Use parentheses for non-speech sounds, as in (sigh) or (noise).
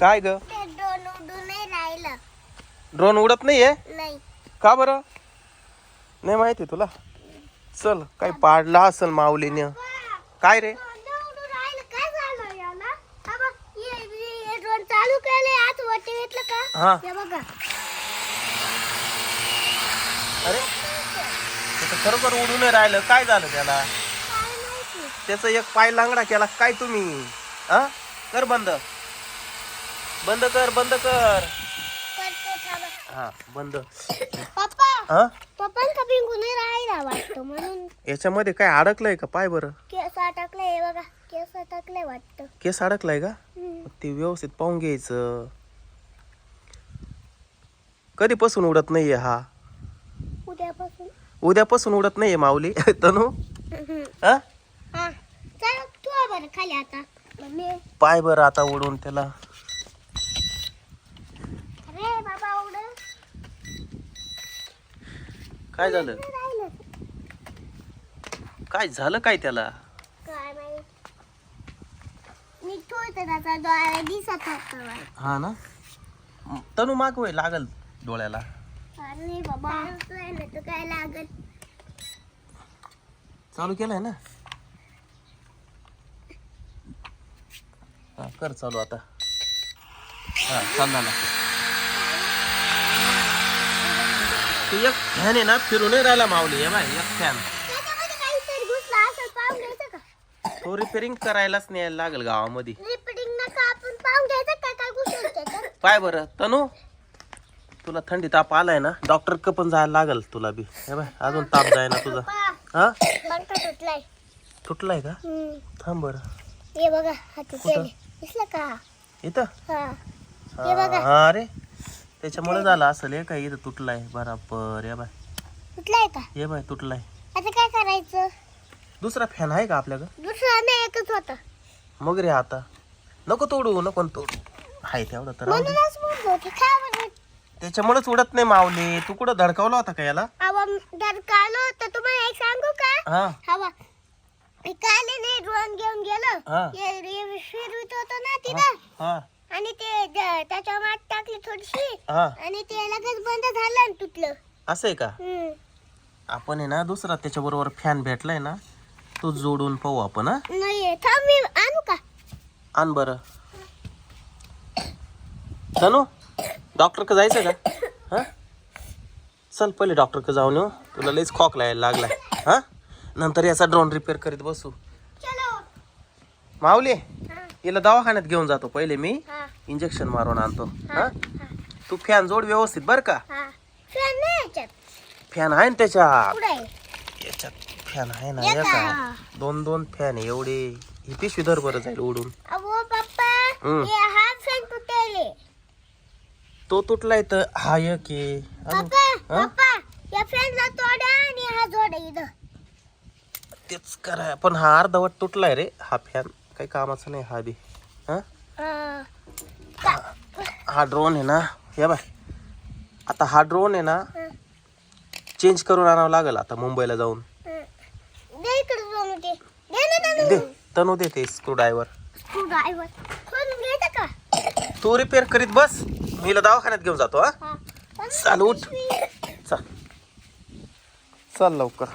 काय ग? दोन उडून नाही राहिलं. ड्रोन उडत नाहीये? नाही. का बरं? नाही माहिती तुला? चल काही पाडला असेल माऊलीने. काय रे? हा बघ, ड्रोन चालू केले आज वरती घेतलं का? बघा. अरे खरोखर उडून नाही राहिलं. काय झालं त्याला? काय माहिती? त्याचा एक पाय लांगडा केला. काय तुम्ही? हा? कर बंद. बंद कर बंद कर. हा बंद. पप्पा हा? पप्पांचा पिंकू नाही राहिला वाटतं म्हणून. याच्यामध्ये काय अडकलंय का? पाय बरं. केस अटकले हे बघा. केस अटकले वाटतं. केस अडकलाय का. ते व्यवस्थित पाहून घ्यायचं. कधीपासून उडत नाहीये हा? उद्यापासून. उद्यापासून उडत नाहीये माऊली. (laughs) तनू? हा? हा. चल तू बरं खाली आता. पाय बरं आता उडून त्याला. अरे बाबा उड काय झालं? काय झालं? काय त्याला? हा ना? तनू मागवय लागल डोळ्याला. बाबा काय लागत चालू केलंय ना? हा कर चालू आता. हा चालला ना ते एक फॅन आहे ना फिरून नाही राहिला माऊली हे बाय एक फॅन. त्याच्यामध्ये काहीतरी घुसला असं पाहून घ्यायचं का? तो रिपेअरिंग करायलाच न्यायला लागेल गावामध्ये. रिपीटिंग नका आपण पाहून घ्यायचं काय काय घुसून त्याच्यात? पाय बरं तनू तुला थंडी ताप आलाय ना डॉक्टर क पण जायला लागल तुला बी. हे बाय अजून ताप जाय ना तुझा हा? तुटलाय? तुटलाय का? हम्म. थांब बरं. हे बघा हाती दिसलं का? इथं? हा. हे बघा. हा अरे त्याच्यामुळे झालं असेल. हे काय इथं तुटलाय? बराबर या बाय. तुटलाय का? ये बाय तुटलाय. आता काय करायचं? दुसरा फॅन आहे का आपल्याकडं? दुसरा नाही एकच होता. मग रे आता. नको तोडू नको न तोडू. हाय तेवढं तर राहू दे. म्हणूनच म्हणत होते काय म्हणत त्याच्यामुळेच उडत नाही माऊली. तू कुठं धडकावला होता का याला? हवा जर कालो तर तुम्हाला एक सांगू का? हा. हवा काल नाही ड्रोन घेऊन गेलो. हा. हे फिरवीत होतो ना तिथं. हा. आणि ते ज- त्याच्या मात टाकली थोडीशी हा. आणि ते लगेच बंद झालं आणि तुटलं. असं आहे का? हम्म. आपण आहे ना दुसरा त्याच्याबरोबर फॅन भेटलाय ना तो जोडून पाहू आपण हा. नाही थांब मी आणू का? आण बरं. तनू डॉक्टर का जायचं का? हा? चल पहिले डॉक्टर का जाऊन येऊ. तुला लईच यायला लागलाय. हा? नंतर याचा ड्रोन रिपेअर करीत बसू. चलो. माऊली हिला दवाखान्यात घेऊन जातो पहिले मी. हा. इंजेक्शन मारून आणतो. हा तू फॅन जोड व्यवस्थित बर का? हा. फॅन नाही याच्यात. फॅन आहे ना त्याच्यात? पुढे. याच्यात फॅन आहे ना. एका. दोन दोन फॅन आहे एवढे. ही पिशवी धर बरं जाईल उडून अहो पप्पा हम्म. हे हा फॅन तुटेले. तो तुटलाय तर हा एक आहे. अजून? पप्पा हा? पप्पा या फॅनला तोडा आणि हा जोडा इथं. तेच करा. पण हा अर्धवट तुटलाय रे हा फॅन काही कामाचा नाही हा बी. हा? हा. ड्रोन आहे ना. हे बाय. आता हा ड्रोन आहे ना. चेंज करून आणावं लागेल आता मुंबईला जाऊन. दे तनू. दे ते स्क्रू ड्रायव्हर तू ड्रायव्हर खोलून घ्यायचं का? तू रिपेअर करीत बस. मी हिला दवाखान्यात घेऊन जातो हा. चाल उठ. चल. चल लवकर.